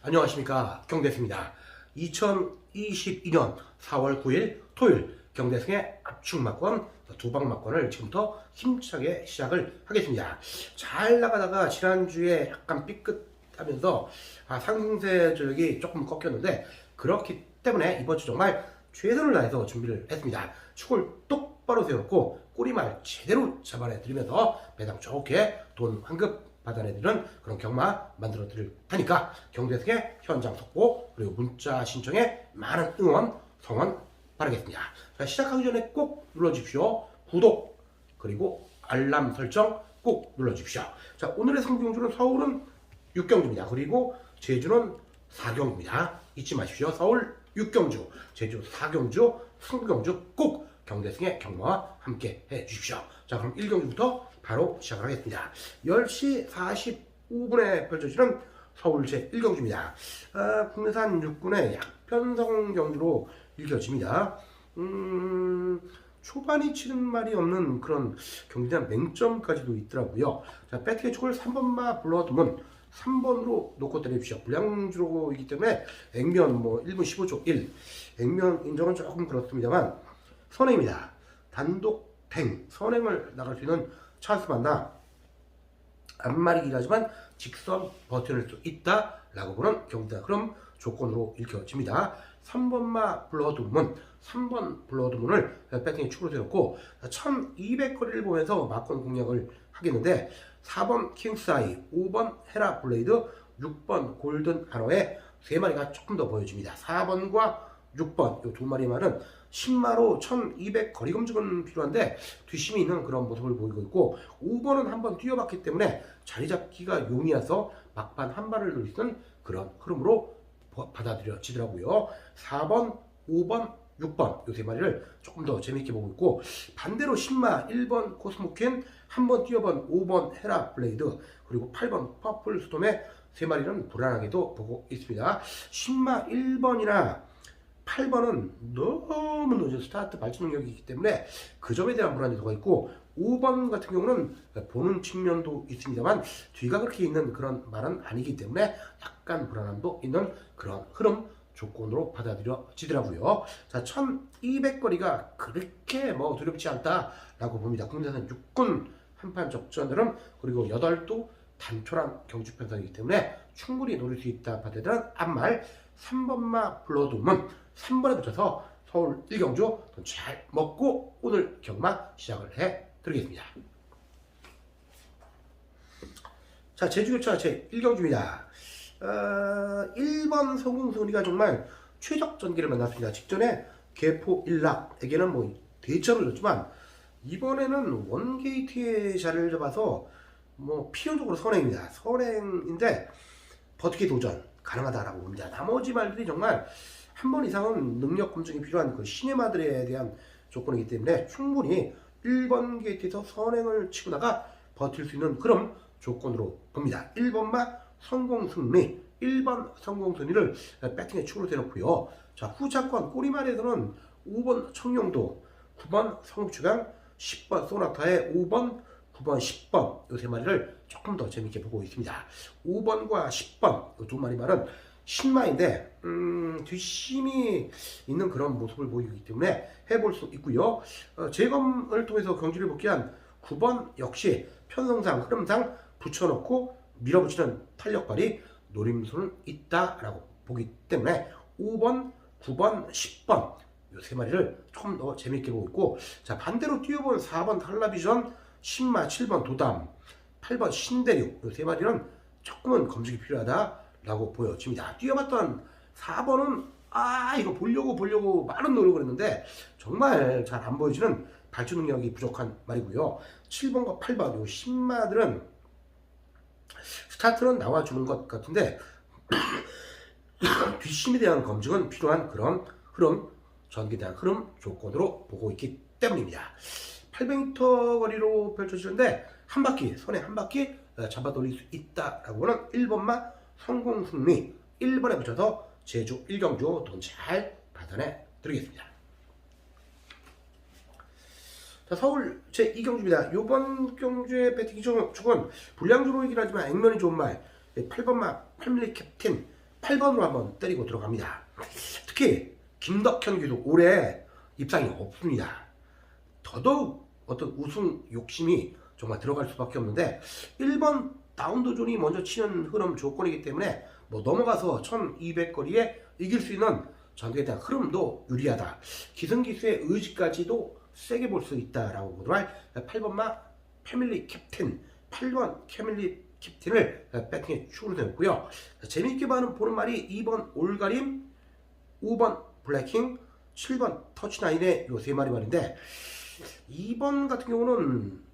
안녕하십니까 경대승입니다. 2022년 4월 9일 토요일 경대승의 압축 막권 두방 막권을 지금부터 힘차게 시작을 하겠습니다. 잘 나가다가 지난주에 약간 삐끗하면서 아, 상승세 전력이 조금 꺾였는데 그렇기 때문에 이번 주 정말 최선을 다해서 준비를 했습니다. 축을 똑바로 세웠고 꼬리말 제대로 잡아내 드리면서 배당 좋게 돈 환급 받아내드리는 그런 경마 만들어 드릴 테니까 경대승의 현장 속보 그리고 문자 신청에 많은 응원 성원 바라겠습니다. 자, 시작하기 전에 꼭 눌러주십시오. 구독 그리고 알람 설정 꼭 눌러주십시오. 자 오늘의 성경주는 서울은 6경주입니다. 그리고 제주는 4경주입니다. 잊지 마십시오. 서울 6경주, 제주 4경주, 승경주 꼭 경대승의 경마와 함께 해 주십시오. 자 그럼 1경주부터 바로 시작을 하겠습니다. 10시 45분에 펼쳐지는 서울 제1경주입니다. 아, 국내산 육군의 약편성 경주로 읽혀집니다. 음, 초반이 치는 말이 없는 그런 경기장 맹점까지도 있더라고요. 자, 배트의 축을 3번마 불러두면 3번으로 놓고 때려주십시오. 불량주로이기 때문에 액면 뭐 1분 15초 1. 액면 인정은 조금 그렇습니다만 선행입니다. 단독 탱, 선행을 나갈 수 있는 찬스 만나 앞말이긴 하지만 직선 버텨낼 수 있다라고 보는 경기다. 그럼 조건으로 읽혀집니다. 3번마 블러드문, 3번 블러드문을 배팅에 축으로 세웠고 1200거리를 보면서 막권 공략을 하겠는데 4번 킹스아이, 5번 헤라 블레이드, 6번 골든 아너의 세 마리가 조금 더 보여집니다. 4번과 6번 이 두 마리만은 10마로 1200 거리 검증은 필요한데 뒷심이 있는 그런 모습을 보이고 있고 5번은 한번 뛰어봤기 때문에 자리 잡기가 용이해서 막판 한 발을 있는 그런 흐름으로 버- 받아들여지더라고요. 4번, 5번, 6번 이세 마리를 조금 더 재밌게 보고 있고 반대로 10마 1번 코스모켄 한번 뛰어본 5번 헤라 블레이드 그리고 8번 퍼플 스톰의 세 마리는 불안하게도 보고 있습니다. 10마 1번이나 8번은 너무 늦은 스타트 발전 능력이 있기 때문에 그 점에 대한 불안도가 있고 5번 같은 경우는 보는 측면도 있습니다만 뒤가 그렇게 있는 그런 말은 아니기 때문에 약간 불안함도 있는 그런 흐름 조건으로 받아들여지더라고요. 자, 1200거리가 그렇게 뭐 두렵지 않다라고 봅니다. 국내산 육군 한판 적전들은 그리고 8도 단촐한 경주 편성이기 때문에 충분히 노릴 수 있다 받아들은 앞말 3번마 블러드문 3번에 붙여서 서울 1경주 돈잘 먹고 오늘 경마 시작을 해 드리겠습니다. 자, 제주교차 제 1경주입니다. 어, 1번 성공순위가 정말 최적 전기를 만났습니다. 직전에 개포 일락에게는 뭐 대처를 줬지만 이번에는 원게이트의 자리를 잡아서 뭐 필연적으로 선행입니다. 선행인데 버티기 도전 가능하다라고 봅니다. 나머지 말들이 정말 한 번 이상은 능력 검증이 필요한 그 시네마들에 대한 조건이기 때문에 충분히 1번 게이트에서 선행을 치고다가 버틸 수 있는 그런 조건으로 봅니다. 1번만 성공 승리, 1번 성공 승리를 배팅에 축으로 대놓고요. 자, 후차권 꼬리말에서는 5번 청룡도, 9번 성추강, 10번 소나타의 5번, 9번, 10번 이세 마리를 조금 더 재밌게 보고 있습니다. 5번과 10번 이두 마리 말은 신마인데 음, 뒷심이 있는 그런 모습을 보이기 때문에 해볼 수 있고요. 어, 재검을 통해서 경기를 복귀한 9번 역시 편성상 흐름상 붙여놓고 밀어붙이는 탄력발이 노림수는 있다라고 보기 때문에 5번, 9번, 10번 이세 마리를 조금 더 재밌게 보고 있고 자 반대로 뛰어본 4번 탈라비전 10마 7번 도담 8번 신대륙 이 세 마리는 조금은 검증이 필요하다라고 보여집니다. 뛰어봤던 4번은 아 이거 보려고 보려고 많은 노력을 했는데 정말 잘 안 보여지는 발주 능력이 부족한 말이고요. 7번과 8번 요 10마들은 스타트는 나와주는 것 같은데 뒷심에 대한 검증은 필요한 그런 흐름, 전기에 대한 흐름 조건으로 보고 있기 때문입니다. 800m 거리로 펼쳐지는데 한 바퀴, 손에 한 바퀴 어, 잡아 돌릴 수 있다라고는 1번만 성공 승리 1번에 붙여서 제주 1경주 돈 잘 받아내 드리겠습니다. 자, 서울 제 2경주입니다. 요번 경주의 배팅 중- 축은 불량주로이긴 하지만 액면이 좋은 말 8번마 8mm 캡틴 8번으로 한번 때리고 들어갑니다. 특히 김덕현 기도 올해 입상이 없습니다. 더더욱 어떤 우승 욕심이 정말 들어갈 수밖에 없는데 1번 다운도존이 먼저 치는 흐름 조건이기 때문에 뭐 넘어가서 1200 거리에 이길 수 있는 전개에 대한 흐름도 유리하다. 기승기수의 의지까지도 세게 볼 수 있다라고 보도록 할 8번마 패밀리 캡틴 8번 패밀리 캡틴을 배팅에 세웠고요. 재미있게 보는, 보는 말이 2번 올가림, 5번 블랙킹, 7번 터치나인의 요세 마리 말인데 2번 같은 경우는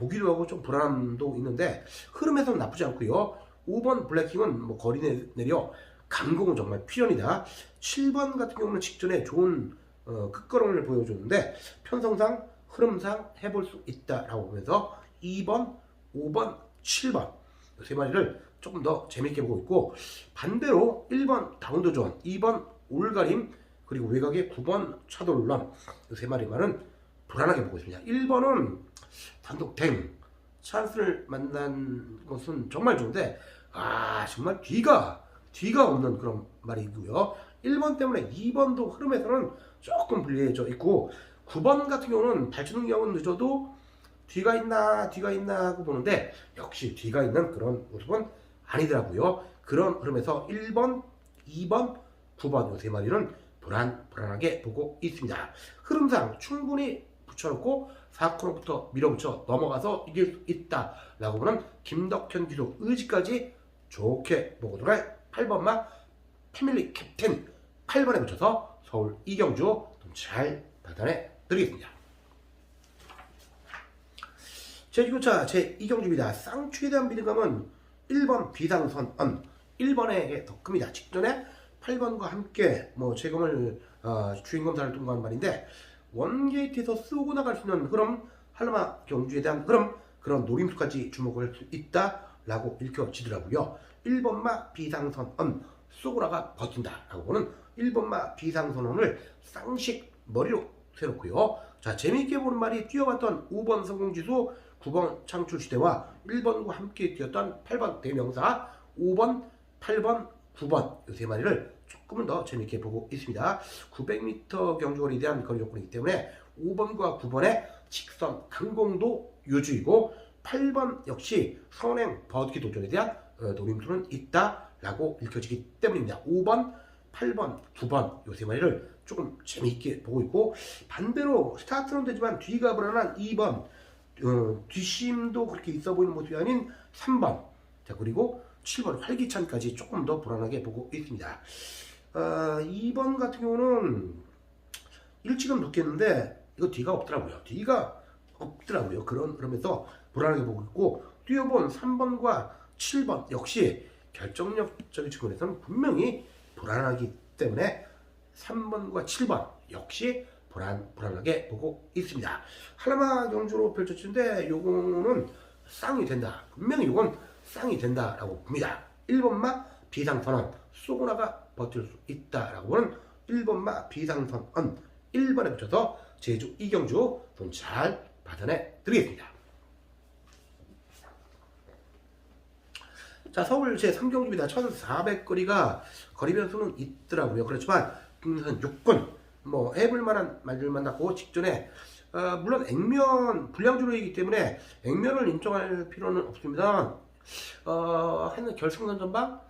보기도 하고 좀 불안함도 있는데 흐름에서는 나쁘지 않고요. 5번 블랙킹은 뭐 거리 내- 내려 강공은 정말 필연이다. 7번 같은 경우는 직전에 좋은 어, 끝걸음을 보여줬는데 편성상 흐름상 해볼 수 있다라고 보면서 2번, 5번, 7번 이세 마리를 조금 더 재밌게 보고 있고 반대로 1번 다운도존, 2번 올가림 그리고 외곽의 9번 차돌런 이세 마리만은 불안하게 보고 있습니다. 1번은 단독 댕 찬스를 만난 것은 정말 좋은데 아 정말 뒤가 뒤가 없는 그런 말이고요. 1번 때문에 2번도 흐름에서는 조금 불리해져 있고 9번 같은 경우는 발전 능력은 늦어도 뒤가 있나 뒤가 있나 하고 보는데 역시 뒤가 있는 그런 모습은 아니더라고요. 그런 흐름에서 1번, 2번, 9번 이세 마리는 불안 불안하게 보고 있습니다. 흐름상 충분히 붙여놓고 4코너부터 밀어붙여 넘어가서 이길 수 있다라고 보는 김덕현 기수 의지까지 좋게 보고도 할 8번마 패밀리 캡틴 8번에 붙여서 서울 이경주 좀잘 받아내 드리겠습니다. 제6차 제 이경주입니다. 쌍추에 대한 믿음감은 1번 비상선언 1번에게 더 큽니다. 직전에 8번과 함께 뭐 제금을 어, 주인검사를 통과한 말인데 원게이트에서 쓰고 나갈 수 있는 흐름 할로마 경주에 대한 흐름 그런 노림수까지 주목할 수 있다라고 읽혀지더라고요. 1번마 비상선언 쏘고라가 버틴다 라고 보는 1번마 비상선언을 쌍식 머리로 세놓고요. 자 재미있게 보는 말이 뛰어갔던 5번 성공지수 9번 창출시대와 1번과 함께 뛰었던 8번 대명사 5번 8번 9번 이 세 마리를 조금은 더 재밌게 보고 있습니다. 900m 경주거리에 대한 거리 조건이기 때문에 5번과 9번의 직선 강공도 유주이고 8번 역시 선행 버티기 도전에 대한 어, 노림수는 있다라고 읽혀지기 때문입니다. 5번, 8번, 9번 이세 마리를 조금 재미있게 보고 있고 반대로 스타트는 되지만 뒤가 불안한 2번 어, 뒷심도 그렇게 있어 보이는 모습이 아닌 3번 자 그리고 7번 활기찬까지 조금 더 불안하게 보고 있습니다. 어, 2번 같은 경우는 일찍은 놓겠는데 이거 뒤가 없더라고요. 뒤가 없더라고요. 그런 그러면서 불안하게 보고 있고 뛰어본 3번과 7번 역시 결정력적인 측면에서는 분명히 불안하기 때문에 3번과 7번 역시 불안 불안하게 보고 있습니다. 하나마 경주로 펼쳐지는데 요거는 쌍이 된다. 분명히 요건 쌍이 된다라고 봅니다. 1번마 비상선언 소고나가 버틸 수 있다라고 보는 1번마 비상선언 1번에 붙여서 제주 이경주 좀잘 받아내 드리겠습니다. 자 서울 제 3경주입니다. 1400거리가 거리 변수는 있더라고요. 그렇지만 국내선 6군 뭐 해볼 만한 말들만 낳고 직전에 어, 물론 액면 불량주로이기 때문에 액면을 인정할 필요는 없습니다. 어, 한 결승선 전방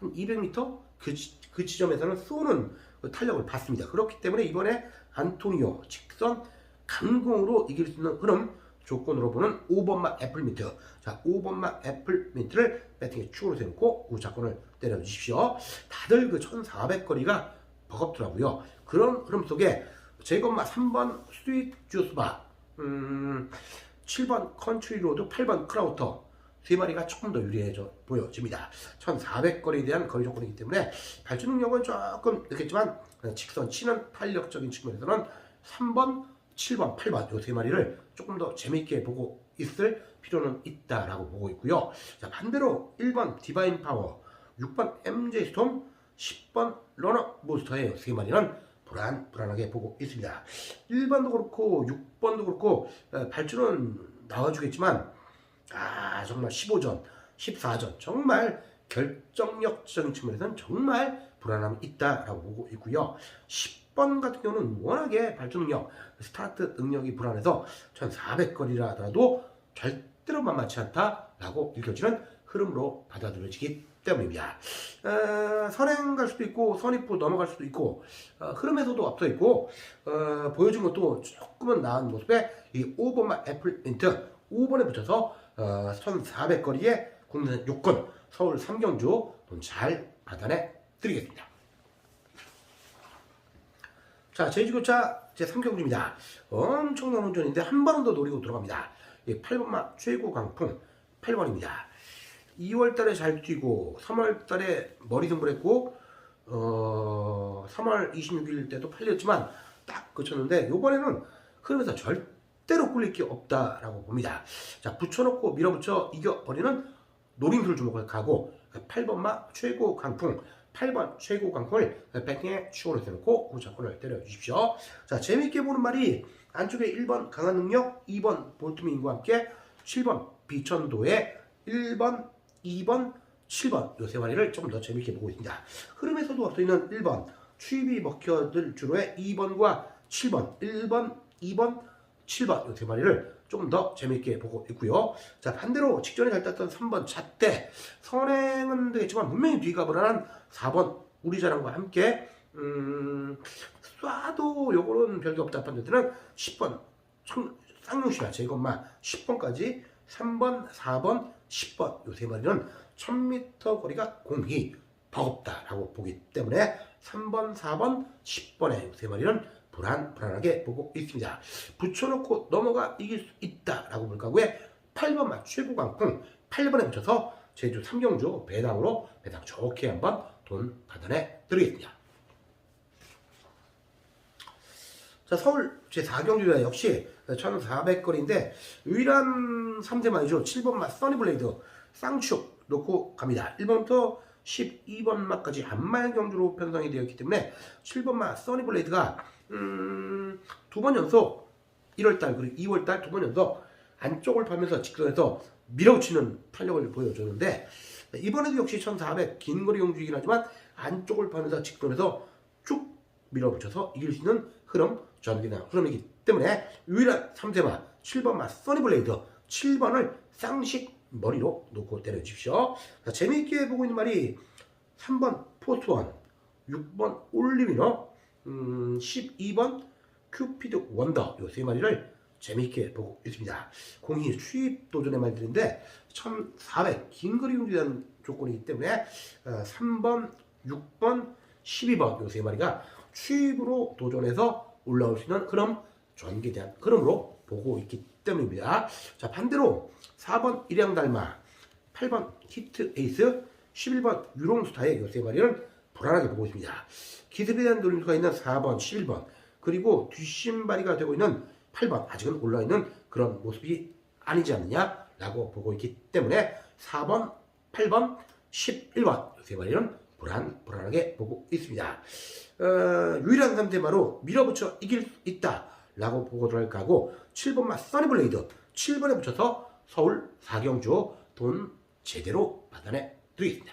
한 200m 그, 지- 그 지점에서는 쏘는 그 탄력을 받습니다. 그렇기 때문에 이번에 안토니오 직선 강공으로 이길 수 있는 흐름 조건으로 보는 5번마 애플민트. 자, 5번마 애플민트를 배팅에 축으로 세우고 우차권을 때려주십시오. 다들 그 1400거리가 버겁더라고요. 그런 흐름 속에 제것마 3번 스윗 주스바, 음, 7번 컨트리 로드, 8번 크라우터 세 마리가 조금 더 유리해져 보여집니다. 1400거리에 대한 거리 조건이기 때문에 발주 능력은 조금 늦겠지만 직선 치는 탄력적인 측면에서는 3번, 7번, 8번 이세 마리를 조금 더 재미있게 보고 있을 필요는 있다라고 보고 있고요. 자, 반대로 1번 디바인 파워, 6번 MJ 스톰, 10번 러너 모스터의 세 마리는 불안 불안하게 보고 있습니다. 1번도 그렇고 6번도 그렇고 어, 발주는 나와주겠지만 아 정말 15전, 14전 정말 결정력적인 측면에서는 정말 불안함이 있다라고 보고 있고요. 10번 같은 경우는 워낙에 발전 능력, 스타트 능력이 불안해서 1400거리라 하더라도 절대로 만만치 않다라고 느껴지는 흐름으로 받아들여지기 때문입니다. 어, 선행 갈 수도 있고 선입부 넘어갈 수도 있고 어, 흐름에서도 앞서 있고 어, 보여준 것도 조금은 나은 모습의 이 5번만 애플 인트 5번에 붙여서 어, 1400거리의 국내선 요건 서울 삼경주 돈잘 받아내 드리겠습니다. 자, 제주교차 제3경주입니다. 엄청난 운전인데 한번더 노리고 들어갑니다. 예, 8번마 최고 강풍 8번입니다. 2월 달에 잘 뛰고 3월 달에 머리 승부했고 어, 3월 26일 때도 팔렸지만 딱 그쳤는데 요번에는 흐름에서 절 대로 꿀릴 게 없다라고 봅니다. 자, 붙여놓고 밀어붙여 이겨버리는 노림수를 주목을 가고 8번마 최고 강풍 8번 최고 강풍을 배팅에 추월을 해놓고 구자권을 때려주십시오. 자, 재밌게 보는 말이 안쪽에 1번 강한 능력, 2번 볼트민과 함께 7번 비천도에 1번, 2번, 7번 요세 마리를 조금 더 재밌게 보고 있습니다. 흐름에서도 앞서 있는 1번 추입이 먹혀들 주로의 2번과 7번, 1번, 2번, 7번 요세 마리를 조금 더 재밌게 보고 있고요. 자 반대로 직전에 잘 땄던 3번 잣대 선행은 되겠지만 분명히 뒤가 불안한 4번 우리 자랑과 함께 음, 쏴도 요거는 별게 없다 판단들은 10번 쌍용시나 제것만 10번까지 3번, 4번, 10번 요 세 마리는 1000m 거리가 공이 버겁다라고 보기 때문에 3번, 4번, 10번의 세 마리는 불안, 불안하게 보고 있습니다. 붙여놓고 넘어가 이길 수 있다라고 볼 거고요. 8번만 최고 강풍 8번에 붙여서 제주 삼경주 배당으로 배당 좋게 한번 돈 받아내 드리겠습니다. 자, 서울 제4경주가 역시 1400거리인데 유일한 3대만이죠. 7번 맛 써니블레이드 쌍축 놓고 갑니다. 1번부터 12번맛까지 한말 경주로 편성이 되어 있기 때문에 7번맛 써니블레이드가 음, 두 번 연속 1월달 그리고 2월달 두 번 연속 안쪽을 파면서 직선에서 밀어붙이는 탄력을 보여줬는데 이번에도 역시 1400 긴 거리 경주이긴 하지만 안쪽을 파면서 직선에서 쭉 밀어붙여서 이길 수 있는 흐름 전기나 흐름이기 때문에 유일한 3세마 7번마 써니블레이드 7번을 쌍식 머리로 놓고 때려주십시오. 자, 재미있게 보고 있는 말이 3번 포스원 6번 올리미너 음, 12번 큐피드 원더 요 세 마리를 재미있게 보고 있습니다. 공이 수입 도전의 말들인데 1400 긴거리 용지라는 조건이기 때문에 어, 3번, 6번, 12번 요 세 마리가 추입으로 도전해서 올라올 수 있는 전기에 대한 흐름으로 보고 있기 때문입니다. 자 반대로 4번 일양 달마 8번 히트 에이스 11번 유롱스타의 요세 마리는 불안하게 보고 있습니다. 기습에 대한 노림수가 있는 4번 11번 그리고 뒷심발이가 되고 있는 8번 아직은 올라있는 그런 모습이 아니지 않느냐라고 보고 있기 때문에 4번 8번 11번 요세 마리는 불안, 불안하게 보고 있습니다. 어, 유일한 상대마로 밀어붙여 이길 수 있다 라고 보고 들어갈 거고 7번만 써니블레이드 7번에 붙여서 서울 4경주 돈 제대로 받아내 드리겠습니다.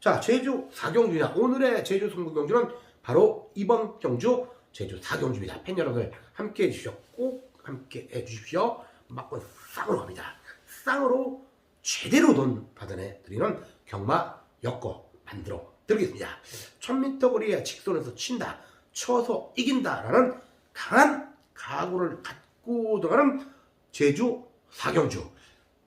자, 제주 4경주냐. 오늘의 제주 승부경주는 바로 이번 경주 제주 4경주입니다. 팬 여러분들 함께 해주십시오. 꼭 함께 해 주십시오. 막고 쌍으로 갑니다. 쌍으로 제대로 돈 받아내 드리는 경마 엮어 만들어 드리겠습니다. 1000m 거리에 직선에서 친다, 쳐서 이긴다라는 강한 각오를 갖고 들어가는 제주 4경주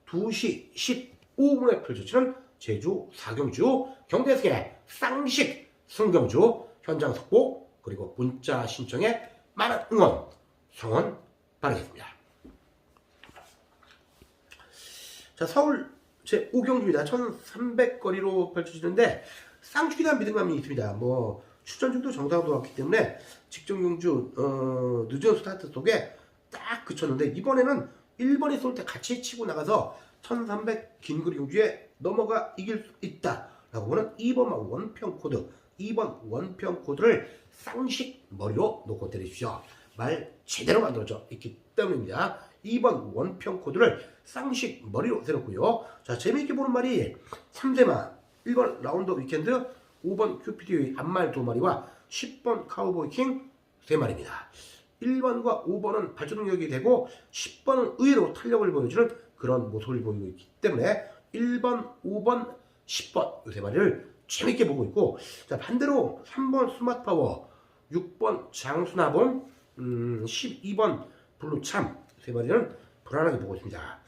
2시 15분에 펼쳐지는 제주 4경주 경대승의 쌍식 승경주 현장 속보 그리고 문자 신청에 많은 응원 성원 바라겠습니다. 자, 서울 제 5경주입니다. 1300거리로 펼쳐지는데 쌍축에 대한 믿음감이 있습니다. 뭐 출전중도 정상도 왔기 때문에 직전 경주 어, 늦은 스타트 속에 딱 그쳤는데 이번에는 1번이 쏠 때 같이 치고 나가서 1300 긴거리 경주에 넘어가 이길 수 있다 라고 보는 2번 원평 코드 2번 원평 코드를 쌍식 머리로 놓고 때리십시오. 말 제대로 만들어져 있기 때문입니다. 2번 원평 코드를 쌍식 머리로 세웠고요. 자, 재미있게 보는 말이 3대마 1번 라운드 위켄드 5번 큐피디의 앞말 두 마리와 10번 카우보이 킹세 마리입니다. 1번과 5번은 발전 능력이 되고 10번은 의외로 탄력을 보여주는 그런 모습을 보이고 있기 때문에 1번, 5번, 10번 이세 마리를 재밌게 보고 있고 자 반대로 3번 스마트파워 6번 장수나봉 음, 12번 블루참 세 마리는 불안하게 보고 있습니다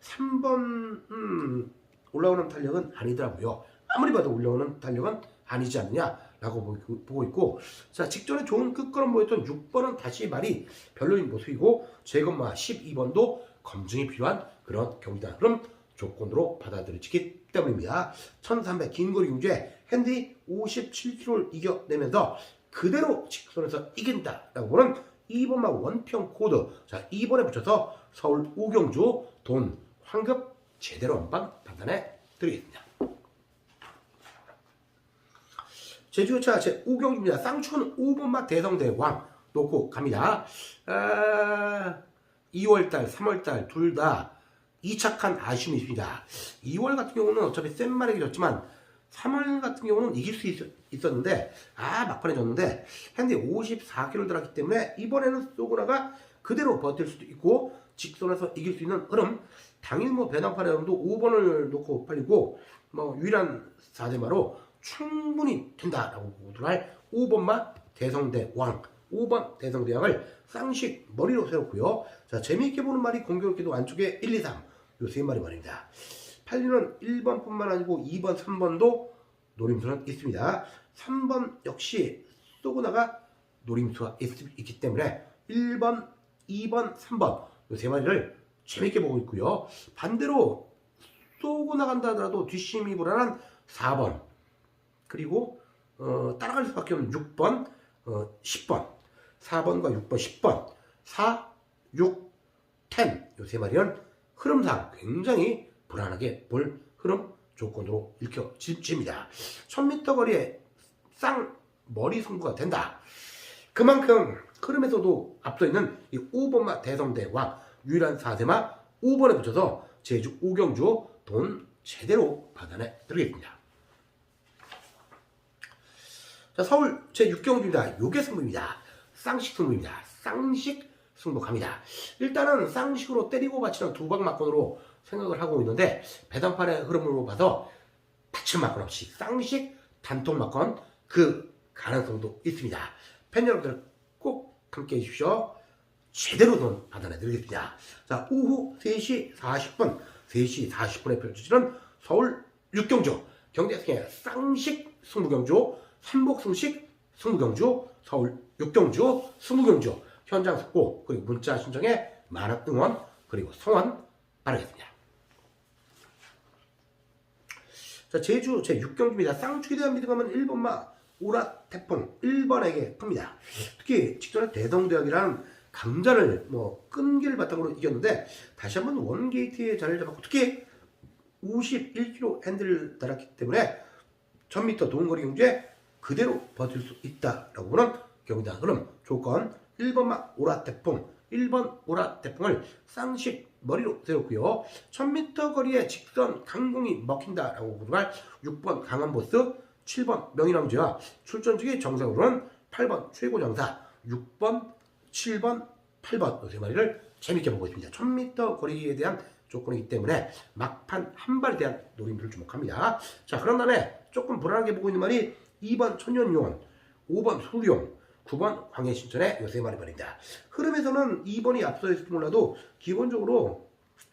3번 음, 올라오는 탄력은 아니더라고요 아무리 봐도 올라오는 탄력은 아니지 않느냐라고 보고- 있고 자 직전에 좋은 끝걸음 보였던 6번은 다시 말이 별로인 모습이고 제것마 12번도 검증이 필요한 그런 경기다. 그럼 조건으로 받아들여지기 때문입니다. 1300 긴거리 경주에 핸디 57km를 이겨내면서 그대로 직선에서 이긴다라고 보는 2번마 원평 코드. 자 2번에 붙여서 서울 우경주 돈 환급 제대로 한방 판단해 드리겠습니다 제주차 제 우경주입니다. 쌍축은 5번마 대성대 왕. 놓고 갑니다. 아, 2월달 3월달 둘 다 이착한 아쉬움이 있습니다. 2월 같은 경우는 어차피 센 말에게 졌지만 3월 같은 경우는 이길 수 있, 었는데아 막판에 졌는데 현재 54km 들었기 때문에 이번에는 소그라가 그대로 버틸 수도 있고 직선에서 이길 수 있는 흐름. 당일 뭐 배낭판에 도 5번을 놓고 팔리고 뭐 유일한 4대마로 충분히 된다라고 보도록 할 5번만 대성대 왕 5번 대성대 왕을 쌍식 머리로 세웠고요 자 재미있게 보는 말이 공교롭게도 안쪽에 1, 2, 3 요 세 마리 말입니다 팔리는 1번뿐만 아니고 2번, 3번도 노림수는 있습니다. 3번 역시 쏘고나가 노림수가 있, 기 때문에 1번, 2번, 3번 이 세 마리를 재밌게 보고 있고요. 반대로 쏘고 나간다 하더라도 뒷심이 불안한 4번 그리고 어, 따라갈 수밖에 없는 6번, 어, 10번 4번과 6번, 10번 4, 6, 10이세 마리는 흐름상 굉장히 불안하게 볼 흐름 조건으로 읽혀집니다. 1000m 거리에 쌍 머리 승부가 된다. 그만큼 흐름에서도 앞서 있는 이 5번마 대성대와 유일한 4대마 5번에 붙여서 제주 오경주 돈 제대로 받아내 드리겠습니다. 자, 서울 제6경주입니다. 요게 승부입니다. 쌍식 승부입니다. 쌍식 승부 갑니다. 일단은 쌍식으로 때리고 받치는 두방 막건으로 생각을 하고 있는데 배당판의 흐름으로 봐서 받침 막건 없이 쌍식 단통 막건 그 가능성도 있습니다. 팬 여러분들 꼭 함께 해주십시오. 제대로 돈 받아내 드리겠습니다. 자, 오후 3시 40분, 3시 40분에 펼쳐지는 서울 육경주 경대승의 쌍식 승부경주, 삼복승식 승부경주, 서울 육경주 승부경주 현장 속보 그리고 문자 신청에 많은 응원 그리고 성원 바라겠습니다. 자, 제주 제6경기입니다. 쌍축에 대한 믿음하면 1번마 오라 태풍 1번에게 큽니다. 특히 직전에 대동대학이라는 강자를 뭐 끈기를 바탕으로 이겼는데 다시 한번 원게이트에 자리를 잡았고 특히 51km 핸들을 달았기 때문에 1000m 동거리 경주에 그대로 버틸 수 있다라고 보는 경기다. 그럼 조건 1번마 오라 태풍 1번 오라 태풍을 쌍식 머리로 세웠고요. 1000m 거리에 직선 강공이 먹힌다라고 부르할 6번 강한보스, 7번 명인왕제와 출전 중에 정상으로는 8번 최고정사, 6번, 7번, 8번 세 마리를 재밌게 보고 있습니다. 1000m 거리에 대한 조건이기 때문에 막판 한 발에 대한 노림수를 주목합니다. 자, 그런 다음에 조금 불안하게 보고 있는 말이 2번 천연용, 5번 수용, 9번 광해신천의 요새 말이 말입니다. 흐름에서는 2번이 앞서 있을지 몰라도 기본적으로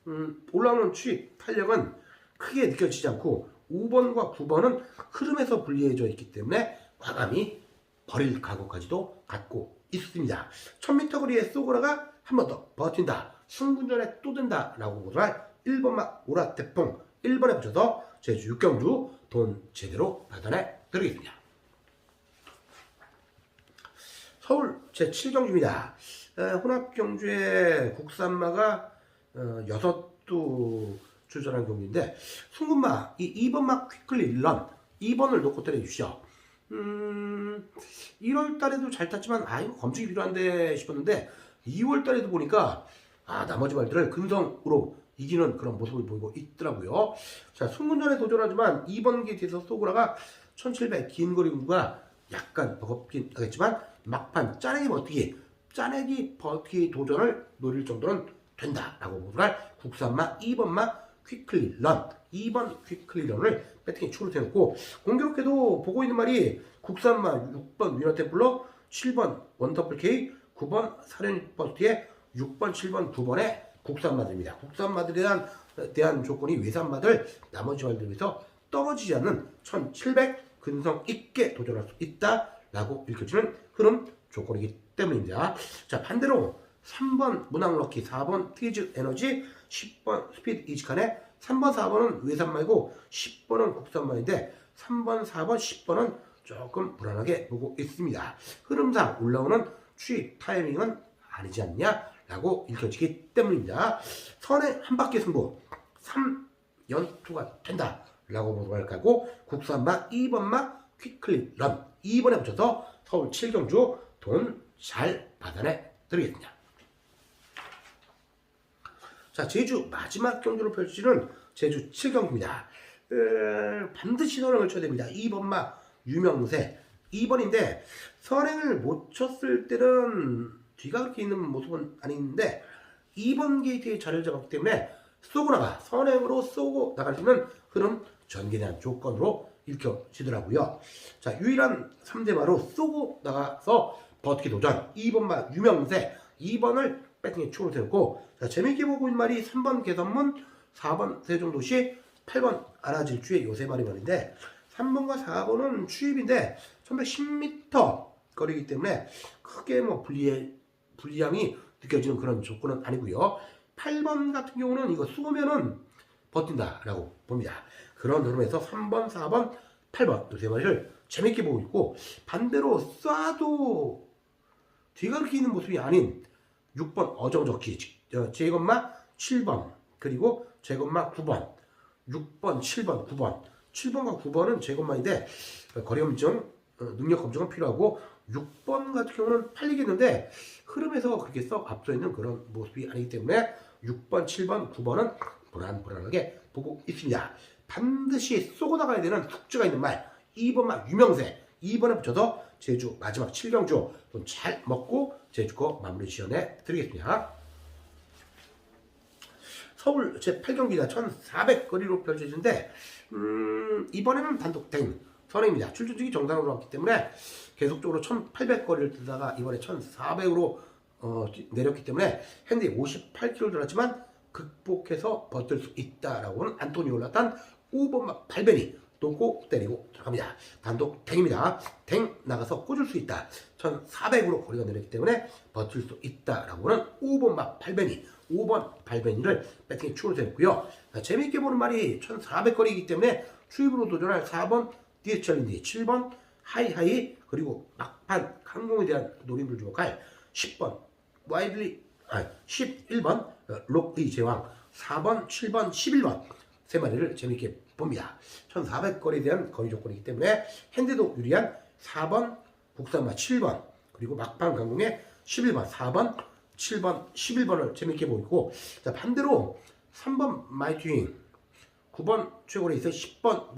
음, 올라오는 추입, 탄력은 크게 느껴지지 않고 5번과 9번은 흐름에서 불리해져 있기 때문에 과감히 버릴 각오까지도 갖고 있습니다. 1000m 거리의 소그라가 한 번 더 버틴다. 승분전에 또 든다 라고 보도할 1번만 오라 태풍 1번에 붙여서 제주 육경주 돈 제대로 받아내 드리겠습니다. 서울 제7경주입니다. 혼합경주의 국산마가 어, 6두 출전한 경기인데 순금마 이 2번마 퀴클리 런 2번을 놓고 때려주시죠. 음, 1월 달에도 잘 탔지만 아 이거 검증이 필요한데 싶었는데 2월 달에도 보니까 아, 나머지 말들을 근성으로 이기는 그런 모습을 보이고 있더라고요. 자, 승문전에 도전하지만 2번 게이트에서 소그라가 1700긴 거리구가 약간 버겁긴 하겠지만 막판 짜내기 버티기, 짜내기 버티기 도전을 노릴 정도는 된다라고 보도할 국산마 2번마 퀵클리 런 2번 퀵클리 런을 배팅에 추로 해놓고 공교롭게도 보고 있는 말이 국산마 6번 위너 템플러 7번 원더플 K 9번 사륜 버스트의 6번 7번 9번의 국산마들입니다. 국산마들에 대한, 대한 조건이 외산마들 나머지 말들에 비해서 떨어지지 않는 1700 근성 있게 도전할 수 있다라고 읽혀지는 흐름 조건이기 때문입니다. 자 반대로 3번 문학럭키 4번 티즈 에너지 10번 스피드 이지칸에 3번 4번은 외산 말고 10번은 국산만인데 3번 4번 10번은 조금 불안하게 보고 있습니다. 흐름상 올라오는 추입 타이밍은 아니지 않냐라고 읽혀지기 때문입니다. 선의 한 바퀴 승부 3연투가 된다 라고 보도할 거고 국산마 2번마 퀵클립 런 2번에 붙여서 서울 7경주 돈 잘 받아내 드리겠습니다. 자, 제주 마지막 경주로 펼치는 제주 7경기입니다. 에, 반드시 선행을 쳐야 됩니다. 2번마 유명세 2번인데 선행을 못 쳤을 때는 뒤가 그렇게 있는 모습은 아닌데 2번 게이트에 자리를 잡았기 때문에 쏘고 나가 선행으로 쏘고 나갈 수 있는 흐름 전개에 대한 조건으로 읽혀지더라고요. 자 유일한 3대마로 쏘고 나가서 버티기 도전. 2번마 유명세. 2번을 배팅에 추로 세웠고 자, 재밌게 보고 있는 말이 3번 개선문 4번 세종도시 8번 아라질주의 요새 말이 말인데 3번과 4번은 추입인데 1110m 거리이기 때문에 크게 뭐 불리, 불리함이 느껴지는 그런 조건은 아니고요. 8번 같은 경우는 이거 쏘면은 버틴다라고 봅니다 그런 흐름에서 3번, 4번, 8번 요새 말을 재밌게 보고 있고 반대로 쏴도 뒤가 그렇게 있는 모습이 아닌 6번 어정적히 제것마 7번 그리고 제것마 9번 6번 7번 9번. 7번과 9번은 제것마인데 거리 검증 어, 능력 검증은 필요하고 6번 같은 경우는 팔리겠는데 흐름에서 그렇게 썩 앞서 있는 그런 모습이 아니기 때문에 6번 7번 9번은 불안불안하게 보고 있습니다 반드시 쏘고 나가야 되는 숙제가 있는 말 2번만 유명세 2번에 붙여서 제주 마지막 7경주 돈잘 먹고 제주 거 마무리 지원해 드리겠습니다. 서울 제8경기가 1400거리로 펼쳐지는데 음, 이번에는 단독 댕 선행입니다. 출전직이 정상으로 왔기 때문에 계속적으로 1800거리를 뜨다가 이번에 1400으로 어, 내렸기 때문에 핸디 58km 들었지만 극복해서 버틸 수 있다라고는 안토니 올라탄 5번마 8벤이 놓고 때리고 들어갑니다. 단독 탱입니다. 탱 나가서 꽂을 수 있다. 1400으로 거리가 내렸기 때문에 버틸 수 있다라고는 5번마 8벤이 5번 8벤이를 배팅에 추로 됐고요. 재미있게 보는 말이 1400 거리이기 때문에 추입으로 도전할 4번 디에철린디 7번 하이하이 그리고 막판 항공에 대한 노림을 주목할 10번 와이드리 아 11번 록리 제왕 4번 7번 11번 세 마리를 재밌게 봅니다. 1400거리에 대한 거리 조건이기 때문에 핸드도 유리한 4번 국산마 7번 그리고 막판 강공의 11번 4번 7번 11번을 재밌게 보이고 자 반대로 3번 마이튜잉 9번 최고로 있어 10번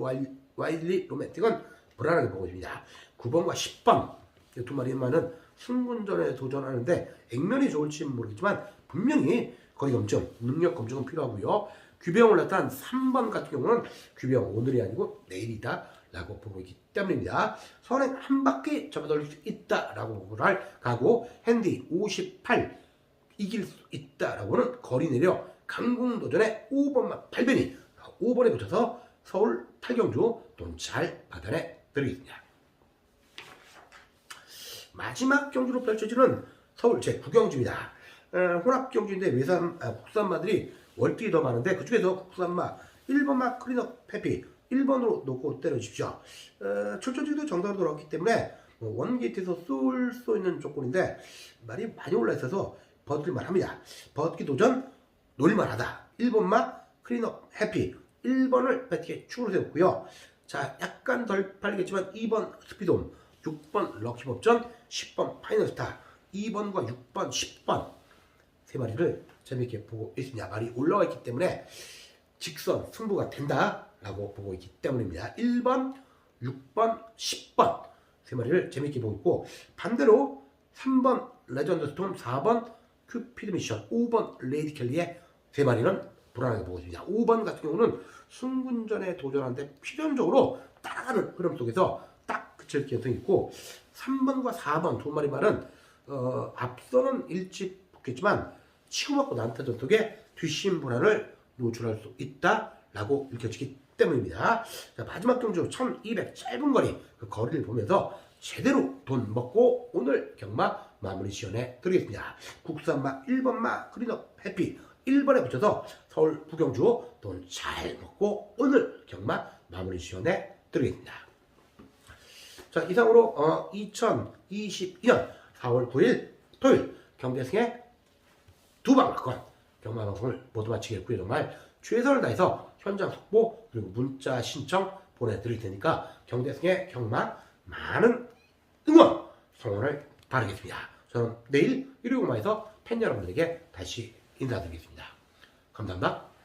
와이드리 로맨틱은 불안하게 보고 있습니다. 9번과 10번 이 두 마리만은 승분전에 도전하는데 액면이 좋을지는 모르겠지만 분명히 거리 검증, 능력 검증은 필요하고요. 규병을 나타난 3번 같은 경우는 규병 오늘이 아니고 내일이다 라고 보고 있기 때문입니다. 선행 한 바퀴 접어들릴 수 있다 라고 할 가고 핸디 58 이길 수 있다 라고는 거리 내려 강궁도전의 5번만 8변이 5번에 붙여서 서울 8경주 돈 잘 받아내 드리겠습니다. 마지막 경주로 펼쳐지는 서울 제9경주입니다. 어, 혼합 경주인데 외산 아, 국산마들이 월등히 더 많은데 그 중에서 국산마 1번마 클린업 페피 1번으로 놓고 때려주십시오. 어, 출전지도 정상으로 돌아왔기 때문에 뭐 원게이트에서 쏠 수 있는 조건인데 말이 많이 올라 있어서 버틸만 합니다. 버티기 도전 놀만 하다. 1번마 클린업 해피 1번을 배팅에 추로 세웠고요. 자 약간 덜 팔리겠지만 2번 스피드홈 6번 럭키법전 10번 파이널스타 2번과 6번 10번 세 마리를 재밌게 보고 있습니다. 말이 올라와 있기 때문에 직선 승부가 된다라고 보고 있기 때문입니다. 1번, 6번, 10번 세 마리를 재밌게 보고 있고 반대로 3번 레전드 스톰, 4번 큐피드 미션, 5번 레이디 켈리의 세 마리는 불안하게 보고 있습니다. 5번 같은 경우는 승군전에 도전하는데 필연적으로 따라가는 흐름 속에서 딱 그칠 가능성이 있고 3번과 4번 두 마리 말은 어, 앞서는 일찍 붙겠지만 치고받고 난타전 속에 뒷심 불안을 노출할 수 있다라고 읽혀지기 때문입니다. 자, 마지막 경주 1200 짧은 거리 그 거리를 보면서 제대로 돈 먹고 오늘 경마 마무리 시연해 드리겠습니다. 국산마 1번마 그린업 해피 1번에 붙여서 서울 부경주 돈 잘 먹고 오늘 경마 마무리 시연해 드리겠습니다. 자 이상으로 어, 2022년 4월 9일 토요일 경대승의 두방권 경마 방송을 모두 마치겠고요. 정말 최선을 다해서 현장 속보 그리고 문자 신청 보내드릴 테니까 경대승의 경마 많은 응원 성원을 바라겠습니다. 저는 내일 일요일마에서 팬 여러분들에게 다시 인사드리겠습니다. 감사합니다.